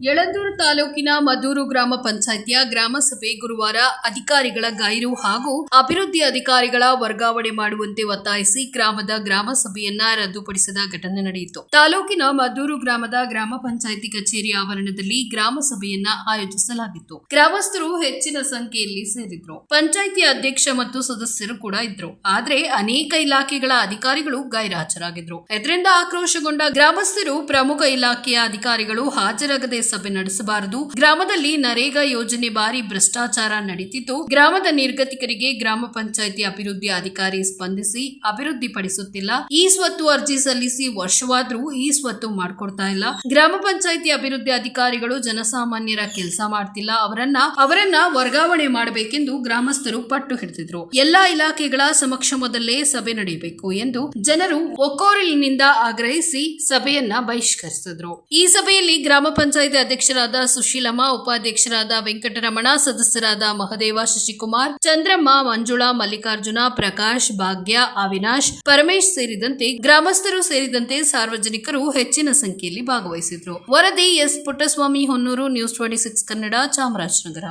ಯಳಂದೂರು ತಾಲೂಕಿನ ಮದ್ದೂರು ಗ್ರಾಮ ಪಂಚಾಯಿತಿಯ ಗ್ರಾಮಸಭೆ ಗುರುವಾರ ಅಧಿಕಾರಿಗಳ ಗೈರು ಹಾಗೂ ಅಭಿವೃದ್ಧಿ ಅಧಿಕಾರಿಗಳ ವರ್ಗಾವಣೆ ಮಾಡುವಂತೆ ಒತ್ತಾಯಿಸಿ ಗ್ರಾಮದ ಗ್ರಾಮ ಸಭೆಯನ್ನ ರದ್ದುಪಡಿಸಿದ ಘಟನೆ ನಡೆಯಿತು. ತಾಲೂಕಿನ ಮದ್ದೂರು ಗ್ರಾಮದ ಗ್ರಾಮ ಪಂಚಾಯಿತಿ ಕಚೇರಿ ಆವರಣದಲ್ಲಿ ಗ್ರಾಮ ಸಭೆಯನ್ನ ಆಯೋಜಿಸಲಾಗಿತ್ತು. ಗ್ರಾಮಸ್ಥರು ಹೆಚ್ಚಿನ ಸಂಖ್ಯೆಯಲ್ಲಿ ಸೇರಿದ್ರು. ಪಂಚಾಯಿತಿ ಅಧ್ಯಕ್ಷ ಮತ್ತು ಸದಸ್ಯರು ಕೂಡ ಇದ್ರು. ಆದರೆ ಅನೇಕ ಇಲಾಖೆಗಳ ಅಧಿಕಾರಿಗಳು ಗೈರಾಜರಾಗಿದ್ರು ಇದರಿಂದ ಆಕ್ರೋಶಗೊಂಡ ಗ್ರಾಮಸ್ಥರು ಪ್ರಮುಖ ಇಲಾಖೆಯ ಅಧಿಕಾರಿಗಳು ಹಾಜರಾಗದೆ ಸಭೆ ನಡೆಸಬಾರದು. ಗ್ರಾಮದಲ್ಲಿ ನರೇಗಾ ಯೋಜನೆ ಬಾರಿ ಭ್ರಷ್ಟಾಚಾರ ನಡೀತಿದ್ದು ಗ್ರಾಮದ ನಿರ್ಗತಿಕರಿಗೆ ಗ್ರಾಮ ಪಂಚಾಯಿತಿ ಅಭಿವೃದ್ಧಿ ಅಧಿಕಾರಿ ಸ್ಪಂದಿಸಿ ಅಭಿವೃದ್ಧಿ ಪಡಿಸುತ್ತಿಲ್ಲ ಈ ಸ್ವತ್ತು ಅರ್ಜಿ ಸಲ್ಲಿಸಿ ವರ್ಷವಾದ್ರೂ ಈ ಸ್ವತ್ತು ಮಾಡ್ಕೊಡ್ತಾ ಇಲ್ಲ. ಗ್ರಾಮ ಪಂಚಾಯಿತಿ ಅಭಿವೃದ್ಧಿ ಅಧಿಕಾರಿಗಳು ಜನಸಾಮಾನ್ಯರ ಕೆಲಸ ಮಾಡ್ತಿಲ್ಲ. ಅವರನ್ನ ಅವರನ್ನ ವರ್ಗಾವಣೆ ಮಾಡಬೇಕೆಂದು ಗ್ರಾಮಸ್ಥರು ಪಟ್ಟು ಹಿಡಿದಿದ್ರು. ಎಲ್ಲಾ ಇಲಾಖೆಗಳ ಸಮಕ್ಷಮದಲ್ಲೇ ಸಭೆ ನಡೆಯಬೇಕು ಎಂದು ಜನರು ಒಕ್ಕೋರಲಿನಿಂದ ಆಗ್ರಹಿಸಿ ಸಭೆಯನ್ನ ಬಹಿಷ್ಕರಿಸಿದ್ರು. ಈ ಸಭೆಯಲ್ಲಿ ಗ್ರಾಮ ಪಂಚಾಯಿತಿ ಅಧ್ಯಕ್ಷರಾದ ಸುಶೀಲಮ್ಮ ಉಪಾಧ್ಯಕ್ಷರಾದ ವೆಂಕಟರಮಣ, ಸದಸ್ಯರಾದ ಮಹದೇವ ಶಶಿಕುಮಾರ್, ಚಂದ್ರಮ್ಮ, ಮಂಜುಳಾ, ಮಲ್ಲಿಕಾರ್ಜುನ, ಪ್ರಕಾಶ್, ಭಾಗ್ಯ, ಅವಿನಾಶ್ ಪರಮೇಶ್ ಸೇರಿದಂತೆ ಗ್ರಾಮಸ್ಥರು ಸೇರಿದಂತೆ ಸಾರ್ವಜನಿಕರು ಹೆಚ್ಚಿನ ಸಂಖ್ಯೆಯಲ್ಲಿ ಭಾಗವಹಿಸಿದ್ರು. ವರದಿ S. Puttaswamy, Honnur, news twenty six Kannada, Chamarajanagar.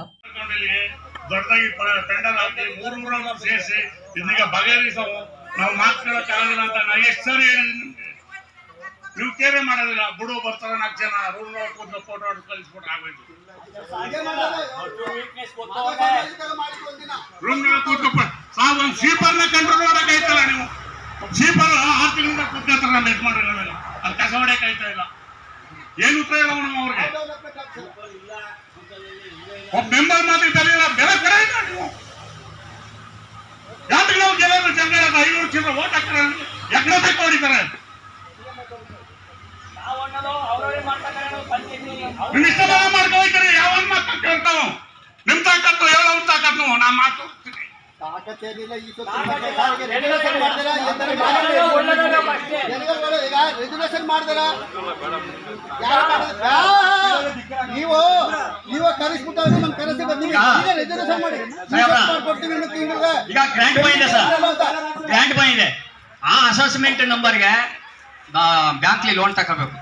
ನಾವು ಮಾತುಕೊಳ್ಳೋಕೆ ಆಗೋದಿಲ್ಲ ಅಂತ ಎಷ್ಟು ಸರಿ ನೀವು ಕೇರೆ ಮಾಡೋದಿಲ್ಲ ಬುಡು ಬರ್ತಾರ, ನಾಲ್ಕು ಜನ ರೂಮ್ ಕೂತ್ಕೊಂಡು ಫೋಟೋ ಹೊಡೆದು ಕಳಿಸ್ಬಿಟ್ರೆ ಆಗೋಯ್ತು ರೂಮ್ ಕೂತು ಸಾವ್ ಒಂದು ಸೀಪರ್ನ ಕಂಟ್ರೋಲ್ ಮಾಡಕ್ ಆಯ್ತಲ್ಲ ನೀವು? ಸೀಪರ್ ಆರು ತಿಂಗಳಿಂದ ಕೂತ್ಕೊತಾರ ನಮ್ಮ ಯಜಮಾನ್ರಿ ಮೇಲೆ ಅಲ್ಲಿ ಕಸ ಹೊಡೆಯಕ್ ಆಯ್ತಾ ಇಲ್ಲ. ಏನು ಇಲ್ಲ ನಮ್ಮ ಅವ್ರಿಗೆ? ಒಬ್ಬ ಮೆಂಬರ್ ಮಾತ್ರ ಬೆಲೆಯಿಲ್ಲ ಬೆಲೆ ಕಡೆ ಇಲ್ಲ ನೀವು? ನಾವು ಜನರ ಜನಗಳ ಐನೂರು ಚಿಲ್ಲರ ಓಟ್ ಹಾಕ್ತಾರೆ ಬೇಕು ಹೊಡಿತಾರೆ ನಿಮ್ ಇಷ್ಟ ಯಾವನ್ ಮಾತು ಕೇಳ್ತಾವ ನಿಮ್ ತಾಕತ್ತು ಹೇಳೋ ತಾಕತ್ತು ನಾವು ನಾ ಮಾತು. ತಾಕತ್ತೇನಿಲ್ಲ ಈ ಸತಿ ಮತ್ತೆ ಸಾರಿಗೆ ಈ ತರ ಮಾಡಿದ್ರೆ? ಜನಗಳು ಈಗ ರೆಗ್ಯುಲೇಷನ್ ಮಾಡ್ದಿರಾ? ಯಾರು ಮಾಡಿದ್ರು? ಯಾ? ನೀವು ನೀವು ಕರೆಸ್ಬಿಟ್ಟು ನಮ್ ಕರೆಸಿ ರೆಗ್ಯುಲೇಷನ್ ಮಾಡಿ. ಮಾಡ್ಕೊಡ್ತೀವಿ ಈಗ ಗ್ರ್ಯಾಂಟ್ ಬಂದಿದೆ ಸರ್. ಗ್ರ್ಯಾಂಟ್ ಬಂದಿದೆ ಆ ಅಸೆಸ್ಮೆಂಟ್ ನಂಬರ್ಗೆ ಬ್ಯಾಂಕ್ಲಿ ಲೋನ್ ತಗೋಬೇಕು.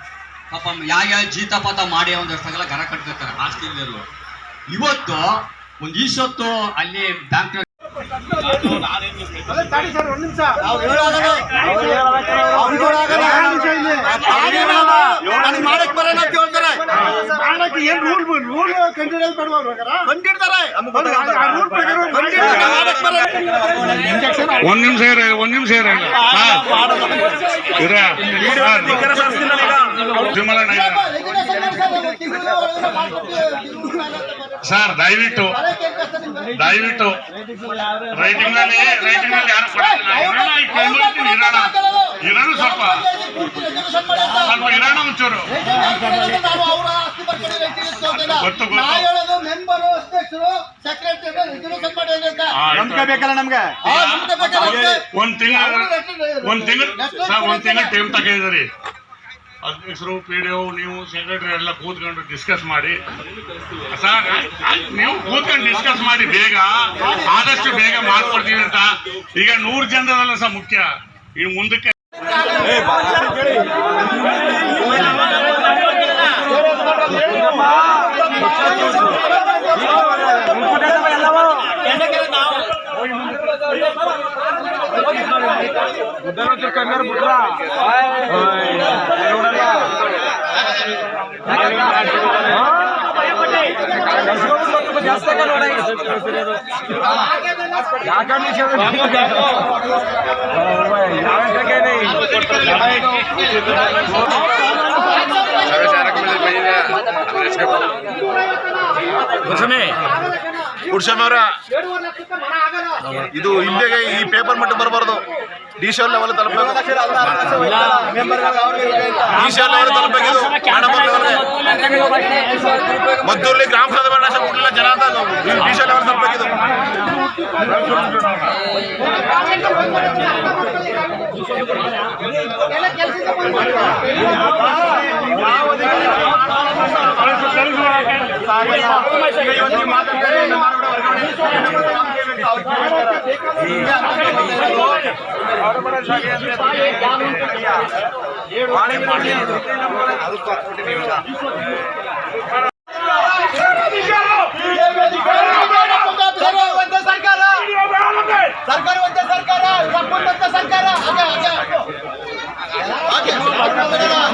ಪಾಪ ಯಾವ ಯಾವ ಜೀತಪಾತ ಮಾಡಿ ಒಂದಷ್ಟೆಲ್ಲ ಗರ ಕಟ್ಟಿರ್ತಾರೆ ಆಸ್ತಿ ಇಲ್ಲದ್ರು ಇವತ್ತು ಒಂದು ಈಸೊತ್ತು ಅಲ್ಲಿ ಬ್ಯಾಂಕ್ ಮಾಡಕ್ ಬರೋಣ ಅಂತ ಹೇಳ್ತಾರೆ. ಕಂಡಿಡ್ತಾರೆ. ಕಂಡಿಡ್ತಾರೆ, ಮಾಡಕ್ ಬರೋಣ. ಒಂದ್ ನಿಮಿಷ ಇರ ಒಂದ್ ನಿಮಿಷ ಇರ. ಸರ್ ದಯವಿಟ್ಟು? ದಯವಿಟ್ಟು ರೈಟಿಂಗ್ನಲ್ಲಿ ರೈಟಿಂಗ್ನಲ್ಲಿ ಯಾರು ಇರೋಣ ಇರೋಣ ಸ್ವಲ್ಪ ಸ್ವಲ್ಪ ಇರೋಣ ಒಂಚೂರು ಗೊತ್ತು, ಗೊತ್ತು. ಬೇಕಲ್ಲ ನಮ್ಗೆ ಒಂದ್ ತಿಂಗಳ ಒಂದ್ ತಿಂಗಳ ಸರ್ ಒಂದ್ ತಿಂಗಳ ಟೈಮ್ ತಗೊಂಡಿದ್ದೀರಿ ಅಧ್ಯಕ್ಷರು ಪಿ ಡಿ ನೀವು ಸೆಕ್ರೆಟರಿ ಎಲ್ಲ ಕೂತ್ಕೊಂಡು ಡಿಸ್ಕಸ್ ಮಾಡಿ. ಸರ್ ನೀವು ಕೂತ್ಕೊಂಡು ಡಿಸ್ಕಸ್ ಮಾಡಿ ಬೇಗ ಆದಷ್ಟು ಬೇಗ ಮಾಡ್ಕೊಡ್ತೀವಿ ಅಂತ. ಈಗ ನೂರು ಜನರಲ್ಲ ಸರ್ ಮುಖ್ಯ. ಈ ಮುಂದಕ್ಕೆ ಇದು ಇಲ್ಲಿಗೆ ಈ ಪೇಪರ್ ಮಟ್ಟ ಬರಬಾರ್ದು. ಡಿ ಶೋ ಲೆವೆಲ್ ತಲುಪಬೇಕು. ಡಿ ಶೋ ಲೆವೆಲ್ ತಲುಪಬೇಕು. ಮದ್ದೂರ್ಲಿ ಗ್ರಾಮ ಸಭೆ ನಾಶ ಕೊಡ್ಲಿಲ್ಲ ಜನ ಅಂತ ಡಿ ಸಿ ಲೆವೆಲ್ ತಲುಪಬೇಕು ಇದು ಕೆಲಸ ಒಂದೇ ಸರ್ಕಾರ ಸರ್ಕಾರ ಒಂದೇ ಸರ್ಕಾರ ತಪ್ಪಂತ ಸರ್ಕಾರ ಹಾಗೆ ಹಾಗೆ ಹಾಗೆ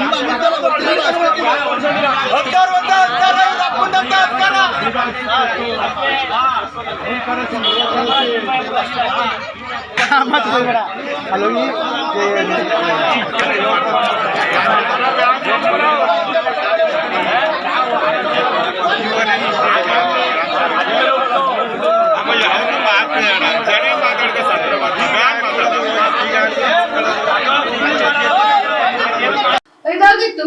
ನಿಮ್ಮ ಮುದ್ದೆಲ್ಲ ಗೊತ್ತಿರಲ್ಲ ಅಷ್ಟೊತ್ತಿಗೆ. ಅಧಿಕಾರ ಒಂದೇ ಅಧಿಕಾರ ತಪ್ಪಂತ ಅಧಿಕಾರ ಇದಾಗಿತ್ತು